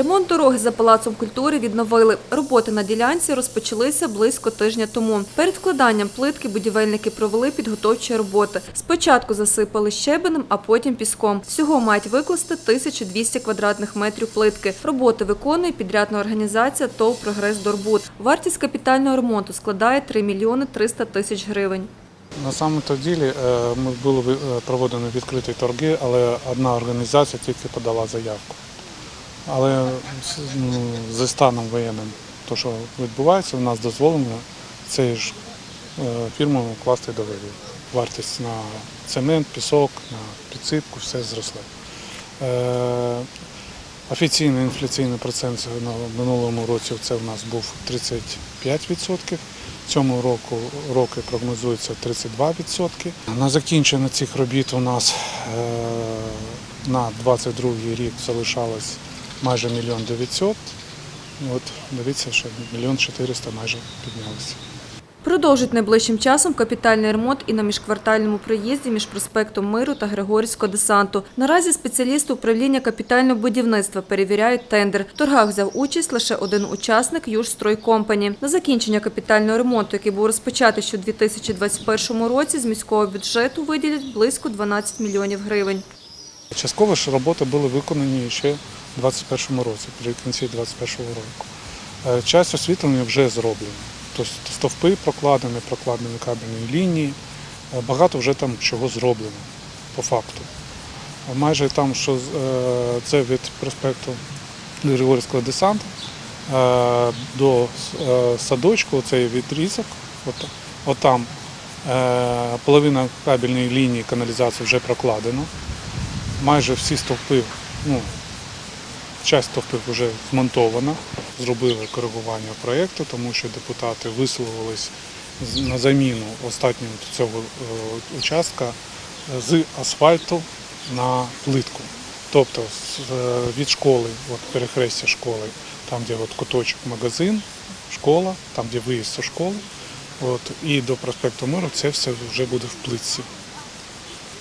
Ремонт дороги за палацом культури відновили. Роботи на ділянці розпочалися близько тижня тому. Перед вкладанням плитки будівельники провели підготовчі роботи. Спочатку засипали щебенем, а потім піском. Всього мають викласти 1200 квадратних метрів плитки. Роботи виконує підрядна організація ТОВ «Прогрес Дорбут». Вартість капітального ремонту складає 3 мільйони 300 тисяч гривень. На самому-то ділі е, ми були е, проведені відкриті торги, але одна організація тільки подала заявку. Але ну, зі станом воєнним, то що відбувається, у нас дозволено цією ж е, фірмою укласти договір. Вартість на цемент, пісок, на підсипку, все зросло. Е, Офіційний інфляційний процент на минулому році це у нас був 35%. Цьому року роки прогнозується 32%. На закінчення цих робіт у нас е, на 22 рік залишалось майже мільйон 900. От дивіться, що мільйон 400 майже піднялися. Продовжить найближчим часом капітальний ремонт і на міжквартальному проїзді між проспектом Миру та Григорівського десанту. Наразі спеціалісти управління капітального будівництва перевіряють тендер. В торгах взяв участь лише один учасник «Южстройкомпані». На закінчення капітального ремонту, який був розпочатий ще у 2021 році, з міського бюджету виділять близько 12 мільйонів гривень. Частково ж роботи були виконані ще у 2021 році, при кінці 2021 року. Е, Часть освітлення вже зроблена. Тобто стовпи прокладені, прокладені кабельні лінії. Е, Багато вже там чого зроблено по факту. Майже там, що е, це від проспекту Григорівського десанту е, до е, садочку, цей відрізок, от, от там е, половина кабельної лінії каналізації вже прокладена майже всі стовпи, ну, часть стовпів вже змонтована. Зробили коригування проєкту, тому що депутати висловились на заміну останнього цього е, участка е, з асфальту на плитку. Тобто е, від школи, от перехрестя школи, там, де от куточок магазин, школа, там, де виїзд зі школи, от, і до проспекту Миру це все вже буде в плитці.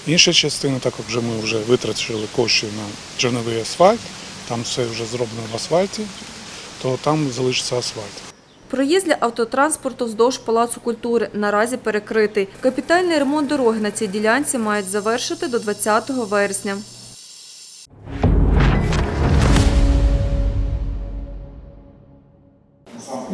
Інша частина, так як вже ми вже витратили кошти на джерновий асфальт, там все вже зроблено в асфальті, то там залишиться асфальт. Проїзд для автотранспорту вздовж Палацу культури наразі перекритий. Капітальний ремонт дороги на цій ділянці мають завершити до 20 вересня.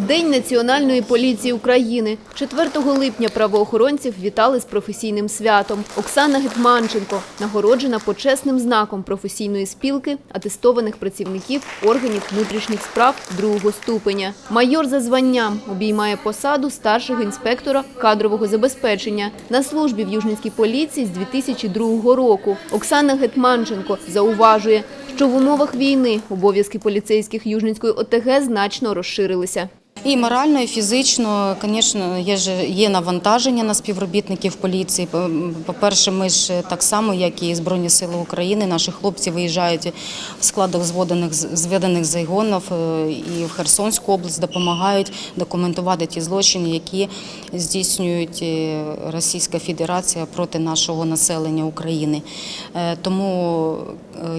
День Національної поліції України. 4 липня правоохоронців вітали з професійним святом. Оксана Гетманченко нагороджена почесним знаком професійної спілки атестованих працівників органів внутрішніх справ другого ступеня. Майор за званням обіймає посаду старшого інспектора кадрового забезпечення на службі в Южницькій поліції з 2002 року. Оксана Гетманченко зауважує, що в умовах війни обов'язки поліцейських Южницької ОТГ значно розширилися. І морально, і фізично, звісно, є ж є навантаження на співробітників поліції. По- По-перше, ми ж так само, як і Збройні Сили України, наші хлопці виїжджають в складах зведених зведених загонів е, і в Херсонську область допомагають документувати ті злочини, які здійснюють е, Російська Федерація проти нашого населення України. Е, Тому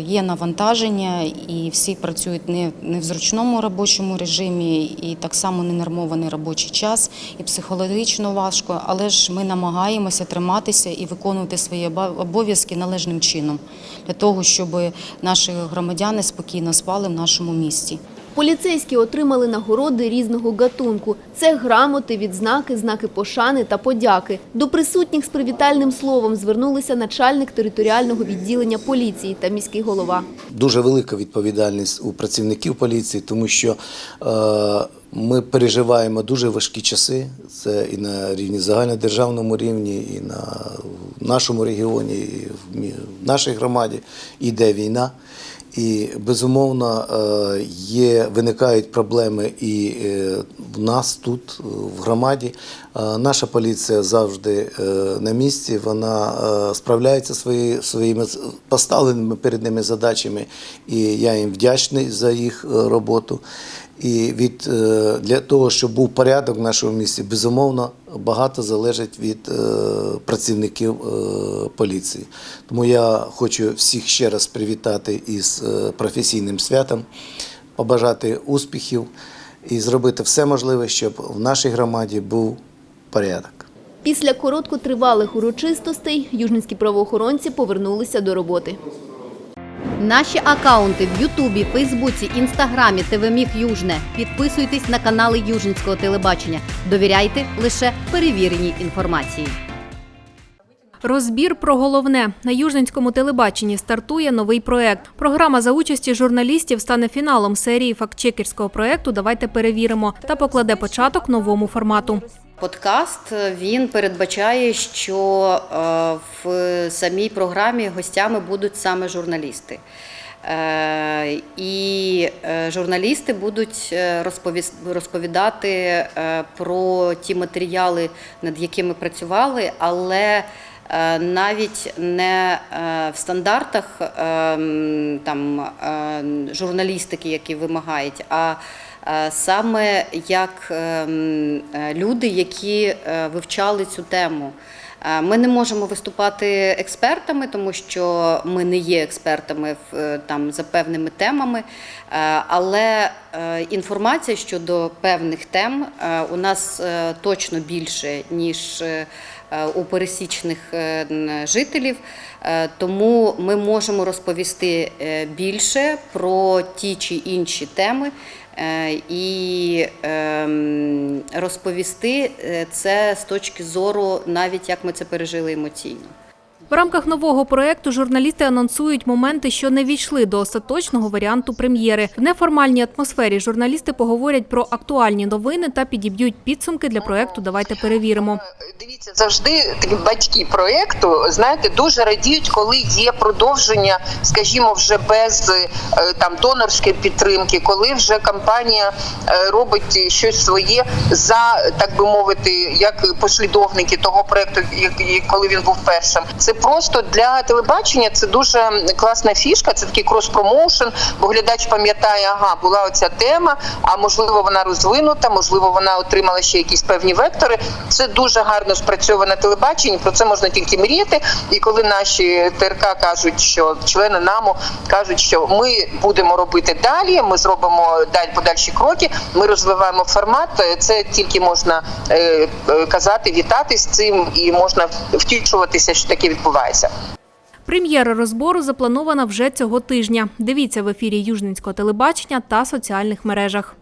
є навантаження, і всі працюють не в зручному робочому режимі, і так само ненормований робочий час, і психологічно важко. Але ж ми намагаємося триматися і виконувати свої обов'язки належним чином для того, щоб наші громадяни спокійно спали в нашому місті. Поліцейські отримали нагороди різного гатунку. Це грамоти, відзнаки, знаки пошани та подяки. До присутніх з привітальним словом звернулися начальник територіального відділення поліції та міський голова. дуже велика відповідальність у працівників поліції, тому що е, ми переживаємо дуже важкі часи. Це і на рівні загальнодержавному рівні, і на нашому регіоні, і в нашій громаді йде війна. І безумовно е, є, виникають проблеми і е, в нас тут, е, в громаді. Наша поліція завжди на місці, вона справляється свої, своїми поставленими перед ними задачами, і я їм вдячний за їх роботу. І від е, для того, щоб був порядок в нашому місті, безумовно, багато залежить від е, працівників е, поліції. Тому я хочу всіх ще раз привітати із професійним святом. побажати успіхів і зробити все можливе, щоб в нашій громаді був порядок. Після короткотривалих урочистостей южницькі правоохоронці повернулися до роботи. Наші акаунти в Ютубі, Фейсбуці, Інстаграмі, ТВ Южне. Підписуйтесь на канали Южницького телебачення. Довіряйте лише перевіреній інформації. Розбір про головне на Южненському телебаченні стартує новий проект. Програма за участі журналістів стане фіналом серії фактчекерського проекту. Давайте перевіримо та покладе початок новому формату. Подкаст він передбачає, що е, в самій програмі гостями будуть саме журналісти. Е, І е, журналісти будуть е, розповідати е, про ті матеріали, над якими працювали, але е, навіть не е, в стандартах е, там, е, журналістики, які вимагають, а е, саме як е, м, е, люди, які е, вивчали цю тему. Е, Ми не можемо виступати експертами, тому що ми не є експертами е, там, за певними темами, Е, але е, інформація щодо певних тем е, у нас е, точно більше, ніж е, е, у пересічних е, жителів. Е, Тому ми можемо розповісти е, більше про ті чи інші теми е, і ем, розповісти е, це з точки зору, навіть як ми це пережили емоційно. В рамках нового проекту журналісти анонсують моменти, що не війшли до остаточного варіанту прем'єри. В неформальній атмосфері журналісти поговорять про актуальні новини та підіб'ють підсумки для проекту. Давайте перевіримо. Дивіться, завжди батьки проєкту, знаєте, дуже радіють, коли є продовження, скажімо, вже без е, там донорської підтримки, коли вже компанія е, робить щось своє за так би мовити, як послідовники того як- коли він був першим. Це просто для телебачення. Це дуже класна фішка. Це такий крос-промоушен, бо глядач пам'ятає, ага, була оця тема, а можливо вона розвинута, можливо, вона отримала ще якісь певні вектори. Це дуже гарно спрацьоване телебачення. Про це можна тільки мріяти. І коли наші ТРК кажуть, що члени НАМУ кажуть, що ми будемо робити далі, ми зробимо далі подальші кроки. Ми розвиваємо формат. Це тільки можна е, е, казати, вітати з цим, і можна втішуватися, що таке відбувається. Прем'єра розбору запланована вже цього тижня. Дивіться в ефірі Южненського телебачення та соціальних мережах.